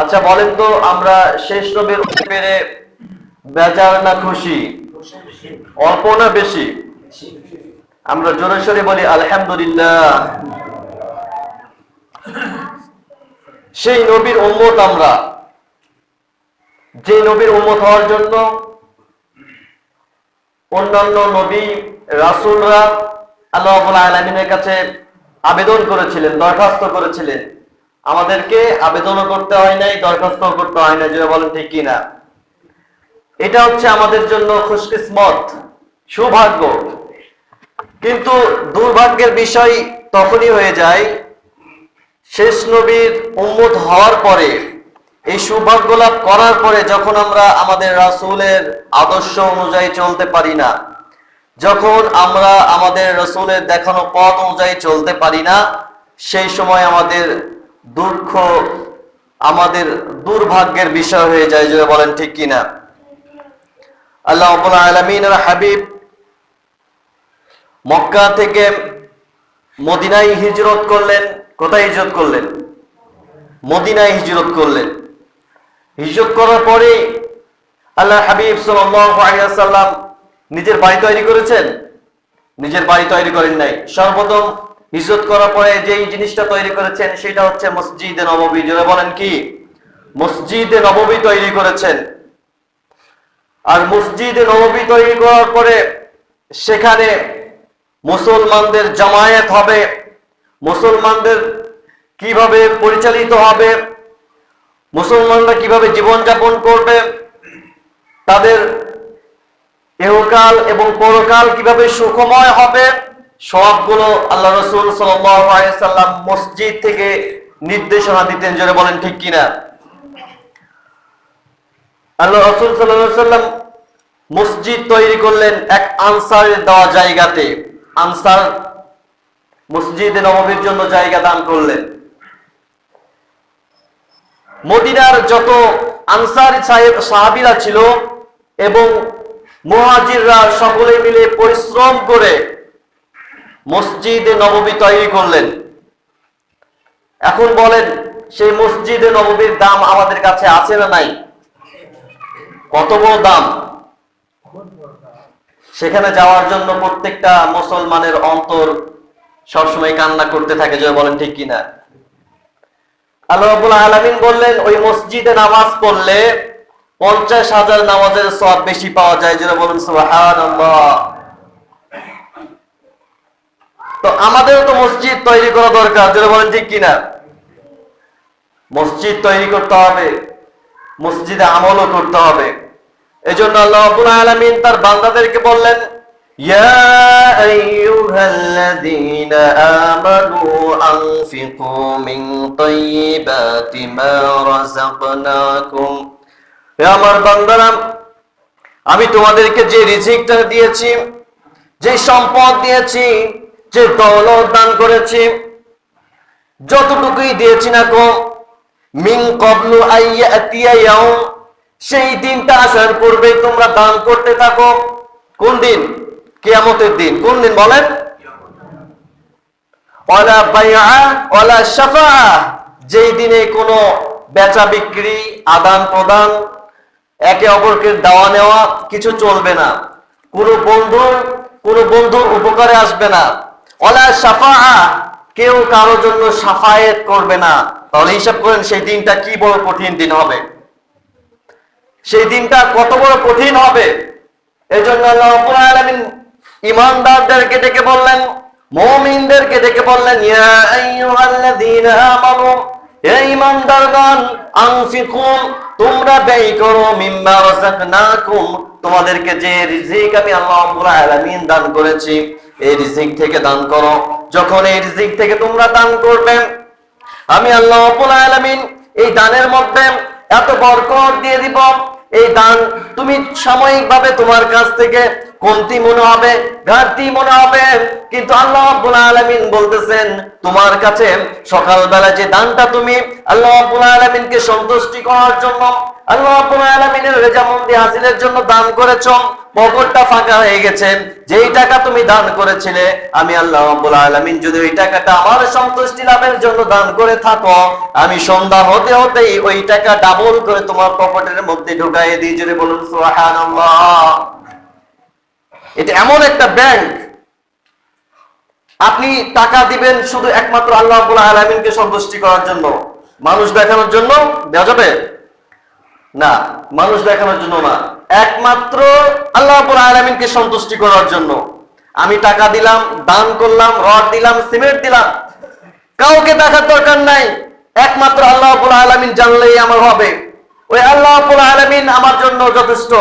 আচ্ছা বলেন তো, আমরা শেষ নবীর পেরে বেজার না খুশি? অল্প না বেশি? আমরা জোরে সোরে বলি, আলহামদুলিল্লাহ। সেই নবীর উম্মত আমরা। যে নবীর উম্মত হওয়ার জন্য অন্যান্য নবী, রাসূলরা আল্লাহ আলামিনের কাছে আবেদন করেছিলেন, দরখাস্ত করেছিলেন। আমাদেরকে আবেদনও করতে হয় নাই দরখাস্ত করতে হয় না যে বলেন ঠিক কিনা? এটা হচ্ছে আমাদের জন্য খুশকিসমত, সৌভাগ্য। কিন্তু দুর্ভাগ্যের বিষয় তখনই হয়ে যায়, শেষ নবীর উম্মত হওয়ার পরে, এই সৌভাগ্য লাভ করার পরে যখন আমরা আমাদের রাসূলের আদর্শ অনুযায়ী চলতে পারি না, যখন আমরা আমাদের রসুলের দেখানো পথ অনুযায়ী চলতে পারি না, সেই সময় আমাদের দুঃখ আমাদের দুর্ভাগ্যের বিষয় হয়ে যায় যে বলেন ঠিক কিনা। আল্লাহ আলমিনের হাবিব মক্কা থেকে মদিনায় হিজরত করলেন। কোথায় হিজরত করলেন? মদিনায় হিজরত করলেন। হিজরত করার পরে আল্লাহ হাবিব সাল্লাম নিজের বাড়ি তৈরি করেছেন? নিজের বাড়ি তৈরি করেন নাই। সর্বপ্রথম হিজরত করার পরে যেই জিনিসটা তৈরি করেছেন, সেটা হচ্ছে মসজিদে নববী যারা বলেন কি? মসজিদে নববী তৈরি করেছেন। আর মসজিদে নববী তৈরি করার পরে সেখানে মুসলমানদের জামায়াত হবে। মুসলমানদের কীভাবে পরিচালিত হবে? মুসলমানরা কীভাবে জীবনযাপন করবে? তাদের ইহকাল এবং পরকাল কীভাবে সুখময় হবে? সবগুলো আল্লাহ রসুল সাল্লাম মসজিদ থেকে নির্দেশনা দিতেন, জোরে বলেন ঠিক কিনা? আল্লাহ রসুল সাল্লাম মসজিদ তৈরি করলেন এক আনসারের দেওয়া জায়গাতে। আনসার মসজিদে নবমীর জন্য জায়গা দান করলেন। মদিনার যত আনসার সাহেব, সাহাবিরা ছিল এবং মুহাজিররা সকলে মিলে পরিশ্রম করে মসজিদে নববী তৈরি করলেন। এখন বলেন, সেই মসজিদে নববীর দাম আমাদের কাছে আছে না নাই? কত বড় দাম? সেখানে যাওয়ার জন্য প্রত্যেকটা মুসলমানের অন্তর সবসময় কান্না করতে থাকে যে বলেন ঠিক কিনা? আল্লাহ আলামিন বললেন, ওই মসজিদে নামাজ পড়লে পঞ্চাশ হাজার নামাজের সব বেশি পাওয়া যায় যেটা বলুন সুবহানাল্লাহ। তো আমাদের তো মসজিদ তৈরি করা দরকার, যেটা বলেন ঠিক কিনা? মসজিদ তৈরি করতে হবে, মসজিদে আমলও করতে হবে। এজন্য আল্লাহ রাব্বুল আলামিন তার বান্দাদেরকে বললেন আমার বান্দারা, আমি তোমাদেরকে যে রিজিকটা দিয়েছি, যে সম্পদ দিয়েছি যে দৌলত দান করেছি, যতটুকুই দিয়েছি না গো মিন কবলু আইয়াতিয়া সেই দিনটা আসার পূর্বে তোমরা দান করতে থাকো। কোন দিন? কিয়ামতের দিন। কোন দিন বলেন? ওয়ালা বাইআ, ওয়ালা শাফা যেই দিনে কোনো বেচা বিক্রি, আদান প্রদান, একে অপরকে দেওয়া নেওয়া কিছু চলবে না। কোনো বন্ধু কোনো বন্ধুর উপকারে আসবে না। কেউ কারও জন্য সাফায়েত করবে না। তাহলে হিসাব করেন, সেই দিনটা কি বড় কঠিন দিন হবে? সেই দিনটা কত বড় কঠিন হবে? এই জন্য ইমানদারদেরকে ডেকে বললেন ডেকে বললেন তোমরা ব্যয় করো, মিম্মা রাযাকনাকুম। তোমাদেরকে যে রিজিক আমি আল্লাহ আলামিন দান করেছি এই রিজিক থেকে দান করো। যখন এই রিজিক থেকে তোমরা দান করবে, আমি আল্লাহ আলামিন এই দানের মধ্যে এত বরকত দিয়ে দিব। এই দান তুমি সাময়িকভাবে তোমার কাছ থেকে কমতি মনে হবে, ঘাটতি মনে হবে। কিন্তু আল্লাহ রাব্বুল আলামিন বলতেছেন, তোমার কাছে সকালবেলা যে দানটা তুমি আল্লাহ রাব্বুল আলামিনকে সন্তুষ্টি করার জন্য, আল্লাহ রাব্বুল আলামিনের রেজামন্দি হাসিলের জন্য দান করেছ পকেটটা ফাঁকা হয়ে গেছে। যেই টাকা তুমি দান করেছিলে, আমি আল্লাহ রাব্বুল আলামিন যদি ওই টাকাটা আমার সন্তুষ্টি লাভের জন্য দান করে থাকো, আমি সন্ধ্যা হতে হতেই ওই টাকা ডাবল করে তোমার পকেটের মধ্যে ঢুকাই দিই। যদি বলুন, সুবহানাল্লাহ। এটা এমন একটা ব্যাংক আপনি টাকা দিবেন শুধু একমাত্র আল্লাহ রাব্বুল আলামিনকে সন্তুষ্টি করার জন্য। মানুষ দেখানোর জন্য দেওয়া যাবে? না, মানুষ দেখানোর জন্য না। একমাত্র আল্লাহ আলামিনকে সন্তুষ্টি করার জন্য। আমি টাকা দিলাম, দান করলাম, রড দিলাম, সিমেন্ট দিলাম। কাউকে দেখার দরকার নাই। একমাত্র আল্লাহ আলামিন জানলেই আমার হবে। ওই আল্লাহ আলামিন আমার জন্য যথেষ্ট।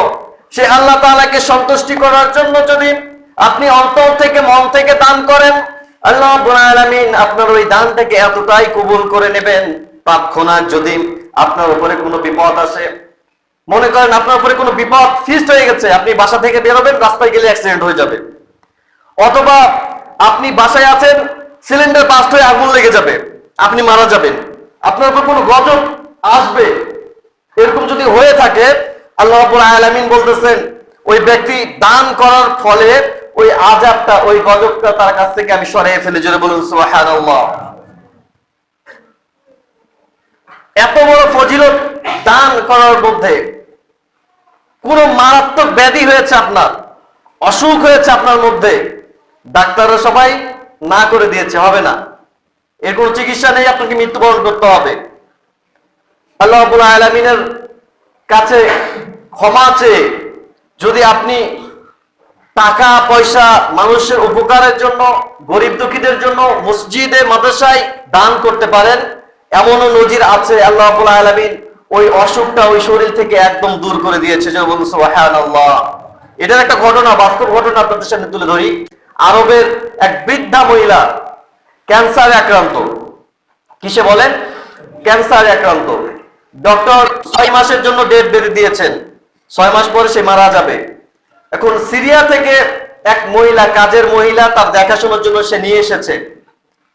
সে আল্লাহ তাআলাকে সন্তুষ্টি করার জন্য যদি আপনি অন্তর থেকে মন থেকে দান করেন, আল্লাহ আলামিন আপনার ওই দানটাকে এতটাই কবুল করে নেবেন তৎক্ষণাৎ যদি আপনার উপরে কোনো বিপদ আসে, মনে করেন আপনার উপরে কোনো বিপদ ফিস্ট হয়ে গেছে, আপনি বাসা থেকে বেরোবেন, রাস্তায় গেলে অ্যাক্সিডেন্ট হয়ে যাবে। অথবা আপনি বাসায় আছেন সিলিন্ডার বাস্ট হয়ে আগুন লেগে যাবে, আপনি মারা যাবেন। আপনার উপর কোনো গজব আসবে। এরকম যদি হয়ে থাকে, আল্লাহ রাব্বুল আলামিন বলতেছেন, ওই ব্যক্তি দান করার ফলে ওই আজাবটা ওই গজবটা তার কাছ থেকে আমি সরিয়ে ফেলে, জোরে বলুন, সুবহানাল্লাহ। এত বড় ফজিলত দান করার মধ্যে কোন মারাত্মক ব্যাধি হয়েছে আপনার? অসুখ হয়েছে আপনার মধ্যে? ডাক্তাররা সবাই না করে দিয়েছে, হবে না। এর কোনো চিকিৎসা নেই, আপনাকে মৃত্যুবরণ করতে হবে। আল্লাহ আলামিনের কাছে ক্ষমা চেয়ে যদি আপনি টাকা, পয়সা মানুষের উপকারের জন্য, গরিব দুঃখীদের জন্য মসজিদে, মাদ্রাসায় দান করতে পারেন এমনও নজির আছে আল্লাহ আলামিন ওই অসুখটা ওই শরীর থেকে একদম দূর করে দিয়েছে। যে বলুন, সুবহানাল্লাহ। এটার একটা ঘটনা, বাস্তব ঘটনা আপনাদের সামনে তুলে ধরি। আরবের এক বৃদ্ধা মহিলা ক্যান্সারে আক্রান্ত। কিসে বলেন? ক্যান্সারে আক্রান্ত। ডক্টর ছয় মাসের জন্য ডেট বেঁধে দিয়েছেন। ছয় মাস পরে সে মারা যাবে। এখন সিরিয়া থেকে এক মহিলা, কাজের মহিলা, তার দেখাশোনার জন্য সে নিয়ে এসেছে।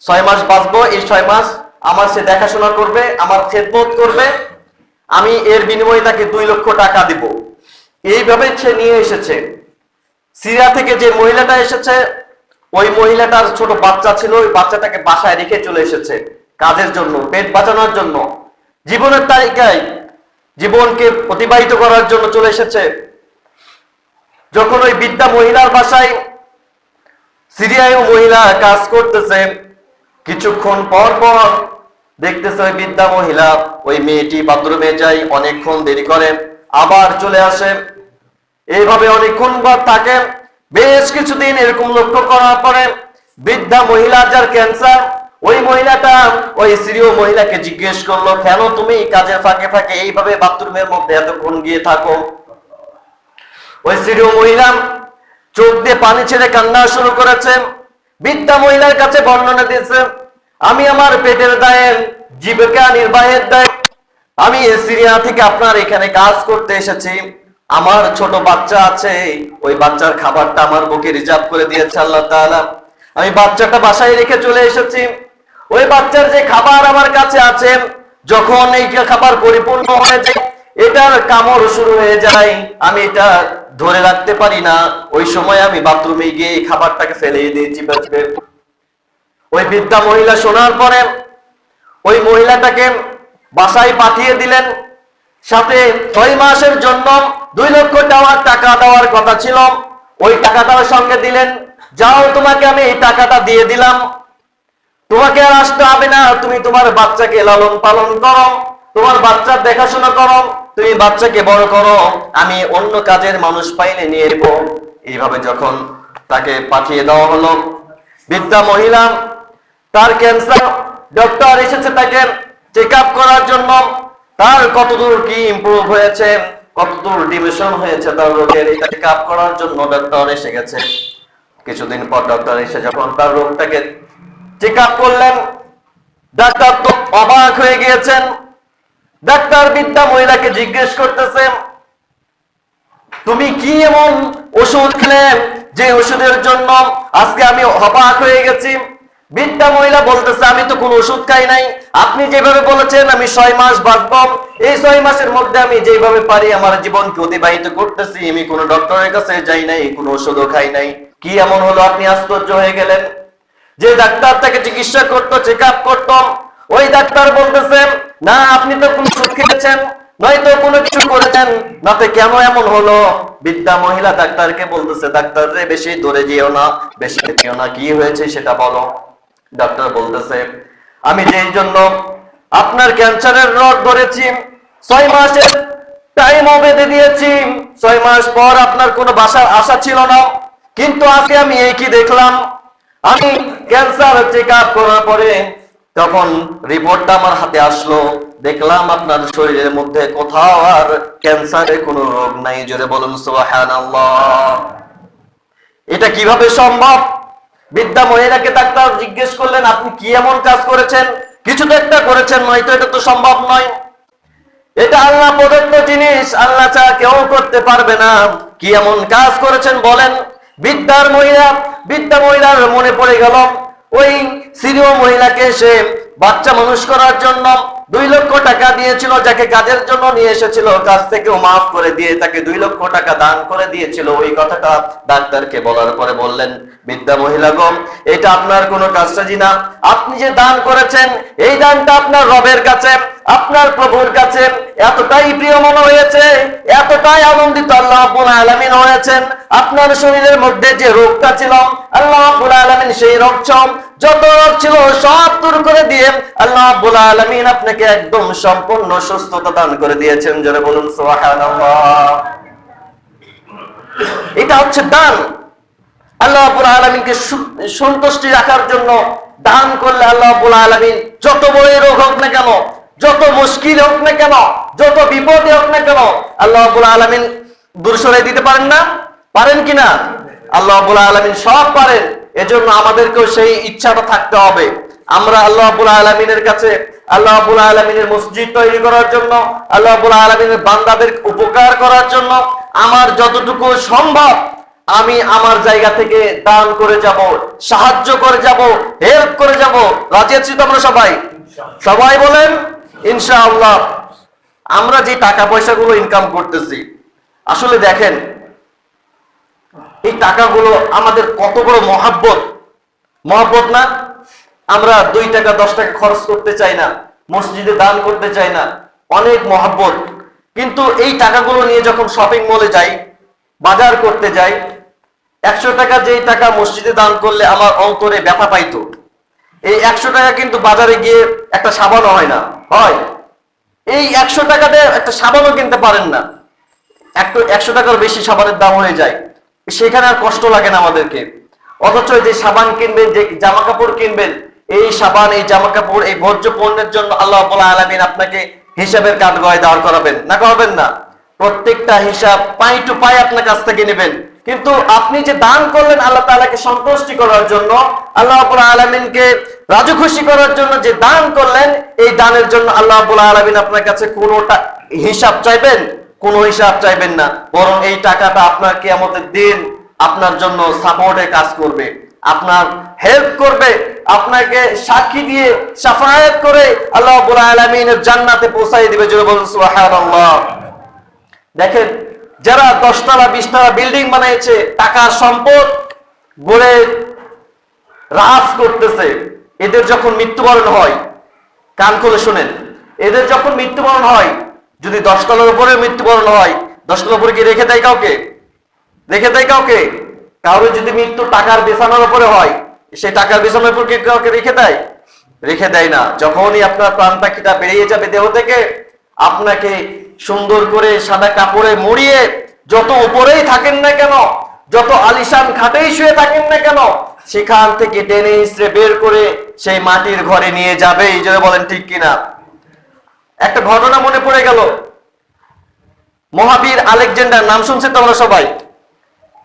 ছয় মাস বাঁচবো, এই ছয় মাস আমার সে দেখাশোনা করবে, আমার খেদমত করবে, আমি এর বিনিময়ে তাকে দুই লক্ষ টাকা দিব। এইভাবে সে নিয়ে এসেছে। সিরিয়া থেকে যে মহিলাটা এসেছে, ওই মহিলাটার ছোট বাচ্চা ছিল, ওই বাচ্চাটাকে বাসায় রেখে চলে এসেছে কাজের জন্য, পেট বাঁচানোর জন্য। জীবনের তালিকায় জীবনকে অতিবাহিত করার জন্য চলে এসেছে। যখন ওই বিদ্যা মহিলার বাসায় সিরিয়ায় মহিলা কাজ করতেছে কিছুক্ষণ পর পর দেখতেছে ওই বিদ্যা মহিলা, ওই মেয়েটি বাথরুমে যাই অনেকক্ষণ দেরি করে, আবার চলে আসে। এইভাবে অনেকক্ষণ পর থাকে বেশ কিছুদিন এরকম লক্ষ্য করার পরে বৃদ্ধা মহিলা যার ক্যান্সার ওই মহিলাটা, ওই সিরিয় মহিলাকে জিজ্ঞেস করল, কেন তুমি কাজের ফাঁকে ফাঁকে এইভাবে বাথরুমের মধ্যে এতক্ষণ গিয়ে থাকো? ওই সিরিয় মহিলা চোখ দিয়ে পানি ছেড়ে কান্না শুরু করেছে। বৃদ্ধা মহিলার কাছে বর্ণনা দিয়েছে, আমি আমার পেটের দায়ে জীবিকা নির্বাহের দায়ে আমি সিরিয়া থেকে আপনার এখানে কাজ করতে এসেছি। আমার ছোট বাচ্চা আছে, ওই বাচ্চার খাবারটা আমার বুকে রিজার্ভ করে দিয়েছে আল্লাহ তাআলা। আমি বাচ্চাটা বাসায় রেখে চলে এসেছি। ওই বাচ্চার যে খাবার আমার কাছে আছে, যখন এই খাবার পরিপূর্ণ হয়ে যায় এটার কামড় শুরু হয়ে যায়, আমি এটা ধরে রাখতে পারি না। ওই সময় আমি বাথরুমে গিয়ে খাবারটাকে ফেলে দিয়েছি বাঁচবে ওই বৃদ্ধা মহিলা শোনার পরে ওই মহিলাটাকে বাসায় পাঠিয়ে দিলেন। সাথে ছয় মাসের জন্য দুই লক্ষ টাকার টাকা দেওয়ার কথা ছিল। ওই টাকাটাও সঙ্গে দিলেন, যাও, তোমাকে আমি এই টাকাটা দিয়ে দিলাম। তোমাকে আর আসতে হবে না। তুমি তোমার বাচ্চাকে লালন পালন করো। তোমার বাচ্চার দেখাশোনা করো, তুমি বাচ্চাকে বড় করো, আমি অন্য কাজের মানুষ পাইলে নিয়ে নেব। এইভাবে যখন তাকে পাঠিয়ে দেওয়া হলো, বৃদ্ধা মহিলা, তার ক্যান্সার ডক্টর এসেছে তাকে চেক করার জন্য। তার কতদূর কি ইমপ্রুভ হয়েছে, কতদূর ডিভিশন হয়েছে, তার রোগের এটা চেক করার জন্য ডক্টর এসে গেছে। কিছুদিন পর ডক্টর এসে যখন তার রোগটাকে চেক করলেন, ডাক্তার তো অবাক হয়ে গিয়েছেন। ডাক্তার বিদ্যা মহিলাকে জিজ্ঞেস করতেছে, তুমি কি এমন ওষুধ খেলে যে ওষুধের জন্য আজকে আমি হবাক হয়ে গেছি? বৃদ্ধা মহিলা বলতেছে, আমি তো কোনো ওষুধ খাই নাই। আপনি যেভাবে বলেছেন, আমি ছয় মাস বাঁচব। এই ছয় মাসের মধ্যে আমি যেভাবে পারি আমার জীবনকে অতিবাহিত করতেছি। আমি কোনো ডক্টরের কাছে যাই নাই, কোনো ওষুধও খাই নাই। কি এমন হলো? আপনি আশ্চর্য হয়ে গেলেন। যে ডাক্তার তাকে চিকিৎসা করতো চেক আপ করতো ওই ডাক্তার বলতেছেন, না, আপনি তো কোনো ওষুধ খেয়েছেন, নয়তো কোনো কিছু করেছেন। নাতে কেন এমন হলো? বিদ্যা মহিলা ডাক্তারকে বলতেছে, ডাক্তার রে, বেশি দূরে যেও না, বেশি যেও না, কি হয়েছে সেটা বলো। ডাক্তার বলতেছে, আমি যেই জন্য আপনার ক্যান্সারের রোগ ধরেছি, ছয় মাসের টাইমও বেঁধে দিয়েছি, ছয় মাস পর আপনার কোনো বাসার আশা ছিল না। কিন্তু আজকে আমি এই কি দেখলাম? আমি ক্যান্সার চেক আপ করার পরে তখন রিপোর্টটা আমার হাতে আসলো, দেখলাম আপনার শরীরের মধ্যে কোথাও আর ক্যান্সারের কোনো রোগ নাই, জোরে বলুন এটা কীভাবে সম্ভব? বিদ্যা মহিলাকে ডাক্তার জিজ্ঞেস করলেন, আপনি কি এমন কাজ করেছেন? কিছু তো একটা করেছেন, নয়তো এটা তো সম্ভব নয়। এটা আল্লাহ প্রদত্ত জিনিস, আল্লাহ চা কেউ করতে পারবে না। কি এমন কাজ করেছেন বলেন? বিদ্যার মহিলা বিদ্যা মহিলার মনে পড়ে গেল ওই সিরিয় মহিলাকে সে বাচ্চা মানুষ করার জন্য দুই লক্ষ টাকা দিয়েছিল, যাকে কাজের জন্য নিয়ে এসেছিল কাজ থেকেও মাফ করে দিয়ে তাকে দুই লক্ষ টাকা দান করে দিয়েছিল। ওই কথাটা ডাক্তারকে বলার পরে বললেন বিদ্যা মহিলা গম এটা আপনার কোনো কাজটাজি না। আপনি যে দান করেছেন, এই দানটা আপনার রবের কাছে, আপনার প্রভুর কাছে এতটাই প্রিয় মনে হয়েছে, এতটাই আনন্দিত আল্লাহ রাব্বুল আলামিন হয়েছেন। আপনার শরীরের মধ্যে যে রোগটা ছিল, আল্লাহ রাব্বুল আলামিন সেই রোগ যত রোগ ছিল, সব দূর করে দিয়ে আল্লাহ রাব্বুল আলামিন আপনাকে একদম সম্পূর্ণ সুস্থতা দান করে দিয়েছেন। জোরে বলুন এটা হচ্ছে দান। আল্লাহ রাব্বুল আলামিনকে সন্তুষ্টি রাখার জন্য দান করলে আল্লাহ রাব্বুল আলামিন যত বড় রোগ হোক না কেন, যত মুশকিল হোক না কেন, যত বিপদে হোক না কেন, আল্লাহ রাব্বুল আলামিন দূর সরাই দিতে পারেন না? পারেন কি না? আল্লাহ রাব্বুল আলামিন সব পারেন। এজন্য আমাদেরকেও সেই ইচ্ছাটা থাকতে হবে। আমরা আল্লাহ রাব্বুল আলামিনের কাছে আল্লাহ রাব্বুল আলামিনের মসজিদ তৈরি করার জন্য আল্লাহ রাব্বুল আলামিনের বান্দাদের উপকার করার জন্য আমার যতটুকু সম্ভব আমি আমার জায়গা থেকে দান করে যাব সাহায্য করে যাব হেল্প করে যাব। রাজি আছি তো আমরা সবাই সবাই বলেন ইনশাআল্লাহ। আমরা যে টাকা পয়সাগুলো ইনকাম করতেছি আসলে দেখেন এই টাকাগুলো আমাদের কত বড় মহাব্বত। মহাব্বত না? আমরা দুই টাকা, দশ টাকা খরচ করতে চাই না, মসজিদে দান করতে চাই না, অনেক মহাব্বত। কিন্তু এই টাকাগুলো নিয়ে যখন শপিং মলে যাই, বাজার করতে যাই, একশো টাকা যেই টাকা মসজিদে দান করলে আমার অন্তরে ব্যথা পাইতো। এই একশো টাকা কিন্তু বাজারে গিয়ে একটা সাবানও হয় না, হয়। এই একশো টাকাতে একটা সাবানও কিনতে পারেন না। একটু একশো টাকার বেশি সাবানের দাম হয়ে যায়। সেখানে আর কষ্ট লাগে না আমাদেরকে। অথচ যে সাবান কিনবেন, যে জামা কাপড় কিনবেন, এই সাবান, এই জামা কাপড় এই ভোজ্য পণ্যের জন্য আল্লাহ আলামিন আপনাকে হিসাবের কাঠ গয় দাঁড় করাবেন। না করাবেন না। প্রত্যেকটা হিসাব পাই টু পাই আপনার কাছ থেকে নেবেন। কিন্তু আপনি যে দান করলেন আল্লাহ তাআলাকে সন্তুষ্টি করার জন্য, আল্লাহ আলামিনকে রাজু খুশি করার জন্য যে দান করলেন, এই দানের জন্য আল্লাহ আলামিন আপনার কাছে কোনোটা হিসাব চাইবেন? কোনো হিসাব চাইবেন না। বরং এই টাকাটা আপনার কিয়ামতের দিন আপনার জন্য সাপোর্টে কাজ করবে। আপনার হেল্প করবে। আপনাকে সাক্ষী দিয়ে সাফায়াত করে আল্লাহ আলামিনের জান্নাতে পৌঁছাই দিবে। সুবহানাল্লাহ। দেখেন, যারা দশতলা, বিশতলা বিল্ডিং বানিয়েছে টাকার সম্পদ গড়ে রাজ করতেছে, এদের যখন মৃত্যুবরণ হয়, কান খুলে শুনেন, এদের যখন মৃত্যুবরণ হয় যদি দশ দশতলার উপরে মৃত্যুবরণ হয় দশ দশতলার উপরে কি রেখে দেয় কাউকে? রেখে দেয় কাউকে? কারোর যদি মৃত্যু টাকার বিছানার উপরে হয়, সেই টাকার বিছানার উপর কি কাউকে রেখে দেয়? রেখে দেয় না। যখনই আপনার প্রাণ পাখিটা বেরিয়ে যাবে দেহ থেকে, আপনাকে সুন্দর করে সাদা কাপড়ে মুড়িয়ে যত উপরেই থাকেন না কেন, যত আলিশান খাটেই শুয়ে থাকেন না কেন, সেখান থেকে টেনে ইসরে বের করে সেই মাটির ঘরে নিয়ে যাবে এই জন্য বলেন ঠিক কিনা? একটা ঘটনা মনে পড়ে গেল। মহাবীর আলেকজান্ডার, নাম শুনছি তো আমরা সবাই?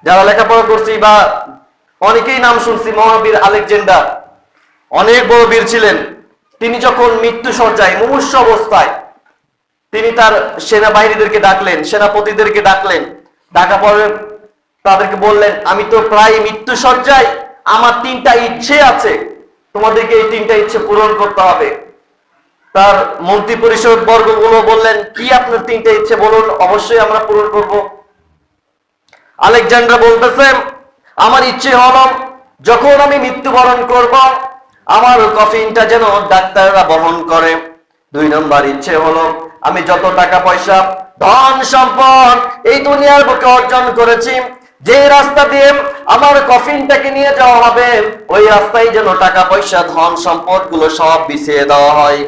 যারা লেখাপড়া করছি বা অনেকেই নাম শুনছি, মহাবীর আলেকজান্ডার। অনেক বড় বীর ছিলেন। তিনি যখন মৃত্যু সজ্জায় মুমূর্ষ অবস্থায়, তিনি তার সেনাবাহিনীদেরকে ডাকলেন, সেনাপতিদেরকে ডাকলেন। ডাকা পরে তাদেরকে বললেন, আমি তো প্রায় মৃত্যু সজ্জায় আমার তিনটা ইচ্ছে আছে। তোমাদেরকে এই তিনটা ইচ্ছে পূরণ করতে হবে। তার মন্ত্রী পরিষদ বর্গগুলো বললেন, কি আপনার তিনটা ইচ্ছে? বলুন, অবশ্যই আমরা পূরণ করব। আলেকজান্ডার বলতেছে, আমার ইচ্ছে হল, যখন আমি মৃত্যুবরণ করব, আমার কফিনটা যেন ডাক্তাররা বহন করে। দুই নম্বর ইচ্ছে হলো, আমি যত টাকা পয়সা, ধন সম্পদ এই দুনিয়ার বুকে অর্জন করেছি, যে রাস্তা দিয়ে আমার কফিনটাকে নিয়ে যাওয়া হবে, ওই রাস্তায় যেন টাকা পয়সা, ধন সম্পদগুলো সব বিছিয়ে দেওয়া হয়।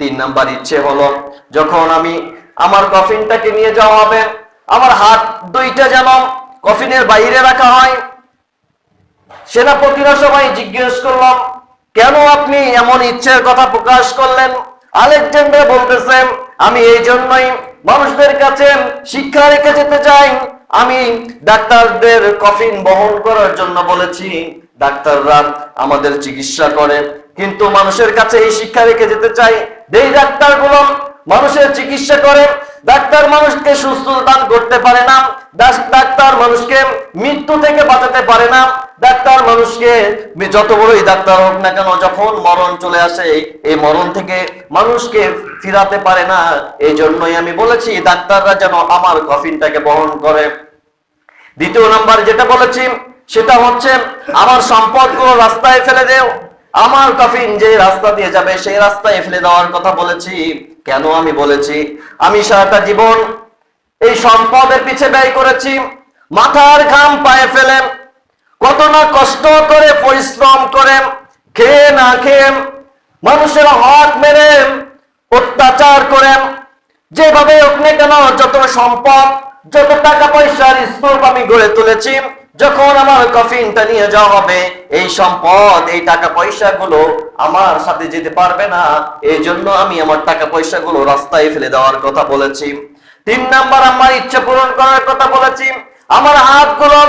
তিন নাম্বার ইচ্ছে হলো, যখন আমি আমার কফিনটাকে নিয়ে যাওয়া হবে, আমার হাত দুইটা যেন কফিনের বাইরে রাখা হয়। সেনাপতিরা সবাই জিজ্ঞেস করলাম কেন আপনি এমন ইচ্ছের কথা প্রকাশ করলেন? আলেকজান্ডার বলতেছেন আমি এই জন্যই মানুষদের কাছে শিক্ষা রেখে যেতে চাই। আমি ডাক্তারদের কফিন বহন করার জন্য বলেছি। ডাক্তাররা আমাদের চিকিৎসা করে। কিন্তু মানুষের কাছে এই শিক্ষা রেখে যেতে চাই। যেই ডাক্তারগুলো মানুষের চিকিৎসা করে, ডাক্তার মানুষকে সুস্থ দান করতে পারে না ডাক- ডাক্তার মানুষকে মৃত্যু থেকে বাঁচাতে পারে না, ডাক্তার মানুষকে যত বড়ই ডাক্তার হোক না কেন, যখন মরণ চলে আসে, এই মরণ থেকে মানুষকে ফিরাতে পারে না। এই জন্যই আমি বলেছি, ডাক্তাররা যেন আমার কফিনটাকে বহন করে। দ্বিতীয় নাম্বার যেটা বলেছি, সেটা হচ্ছে, আমার সম্পদগুলো রাস্তায় ফেলে দেও। আমার কফিন যে রাস্তা দিয়ে যাবে, সেই রাস্তায় ফেলে দেওয়ার কথা বলেছি। কেন আমি বলেছি? আমি সারাটা জীবন এই সম্পদের পিছে ব্যয় করেছি, মাথার ঘাম পায়ে ফেলে, কত না কষ্ট করে পরিশ্রম করে, খেয়ে না খেয়ে মানুষের হক মেরে অত্যাচার করে, যেভাবে হোক কেন, যত সম্পদ, যত টাকা পয়সার স্তূপ আমি গড়ে তুলেছি যখন আমার কফিনটা নিয়ে যাওয়া হবে, এই সম্পদ, এই টাকা পয়সা গুলো আমার সাথে যেতে পারবে না, এই জন্য আমি আমার টাকা পয়সা গুলো রাস্তায় ফেলে দেওয়ার কথা বলেছি। তিন নাম্বার, আমার ইচ্ছা পূরণ করার কথা বলেছি। আমার হাতগুলো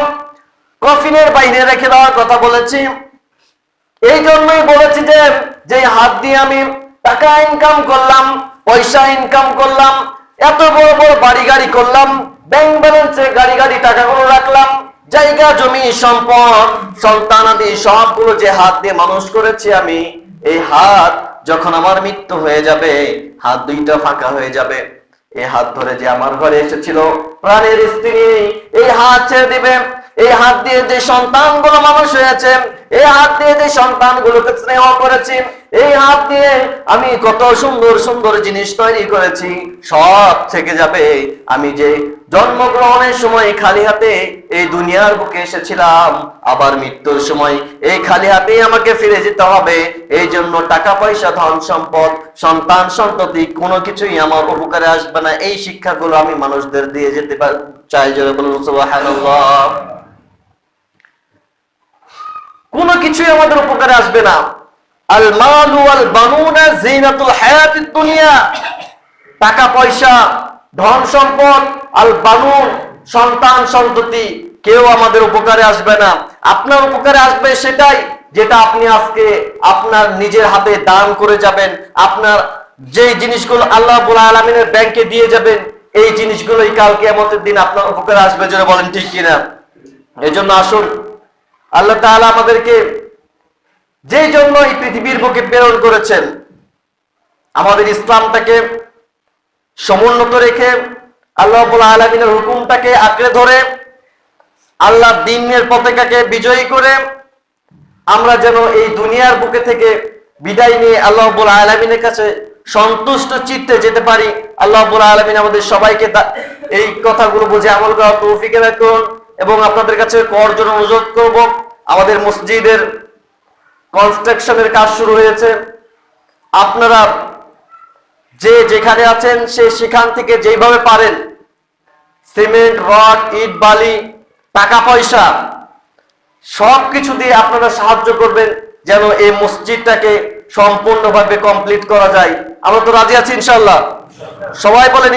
কফিনের বাইরে রেখে দেওয়ার কথা বলেছি। এই জন্যই বলেছি যে যে হাত দিয়ে আমি টাকা ইনকাম করলাম, পয়সা ইনকাম করলাম, এত বড় বড় বাড়ি গাড়ি করলাম ব্যাংক ব্যালেন্সে গাড়ি গাড়ি টাকাগুলো রাখলাম জায়গা, জমি, সম্পদ সন্তানাদি সবগুলো যে হাত দিয়ে মানুষ করেছি আমি, এই হাত যখন আমার মৃত্যু হয়ে যাবে, হাত দুইটা ফাঁকা হয়ে যাবে। এই হাত ধরে যে আমার ঘরে এসেছিল প্রাণের স্ত্রী, এই হাত ছেড়ে দিবে। এই হাত দিয়ে যে সন্তানগুলো মানুষ হয়েছে, এই হাত দিয়ে যে সন্তানগুলোকে স্নেহ করেছি, এই হাত দিয়ে আমি কত সুন্দর সুন্দর জিনিস তৈরি করেছি, সব থেকে যাবে আমি যে জন্মগ্রহণের সময় খালি হাতে এই দুনিয়ার বুকে এসেছিলাম। আবার মৃত্যুর সময় এই খালি হাতেই আমাকে ফিরে যেতে হবে। এই জন্য টাকা, পয়সা, ধন সম্পদ, সন্তান, সন্ততি, কোনো কিছুই আমার উপকারে আসবে না। এই শিক্ষাগুলো আমি মানুষদের দিয়ে যেতে চাই, জোরে বলুন কোনো কিছুই আমাদের উপকারে আসবে না। আল মালু আল বানুনা জিনাতুল হায়াতিদ দুনিয়া টাকা, পয়সা ধন সম্পদ আল বানুন, সন্তান সন্ততি, কেউ আমাদের উপকারে আসবে না। আপনার উপকারে আসবে সেটাই যেটা আপনি আজকে আপনার নিজের হাতে দান করে যাবেন। আপনার যে জিনিসগুলো আল্লাহ আলমিনের ব্যাংকে দিয়ে যাবেন, এই জিনিসগুলোই কালকে আমাদের দিন আপনার উপকারে আসবে যেন বলেন ঠিক কিনা? এই জন্য আসুন, আল্লাহ তাআলা আমাদেরকে যেই জন্য এই পৃথিবীর বুকে প্রেরণ করেছেন, আমাদের ইসলামটাকে সমুন্নত রেখে আল্লাহ আলমিনের হুকুমটাকে আঁকড়ে ধরে আল্লাহ দিনের পতাকাকে বিজয়ী করে আমরা যেন এই দুনিয়ার বুকে থেকে বিদায় নিয়ে আল্লাহ আলমিনের কাছে সন্তুষ্ট চিত্তে যেতে পারি। আল্লাহ আলমিন আমাদের সবাইকে এই কথাগুলো বুঝে আমল করা তৌফিকে রাখুন এবং আপনাদের কাছে কর জন্য অনুরোধ করব। আমাদের মসজিদের কনস্ট্রাকশনের কাজ শুরু হয়েছে। আপনারা যে যেখানে আছেন, সে সেখান থেকে যেভাবে পারেন, সিমেন্ট, রড, ইট, বালি, টাকা পয়সা সব কিছু দিয়ে আপনারা সাহায্য করবেন যেন এই মসজিদটাকে সম্পূর্ণভাবে কমপ্লিট করা যায় আমরা তো রাজি আছি ইনশাল্লাহ সবাই বলেন।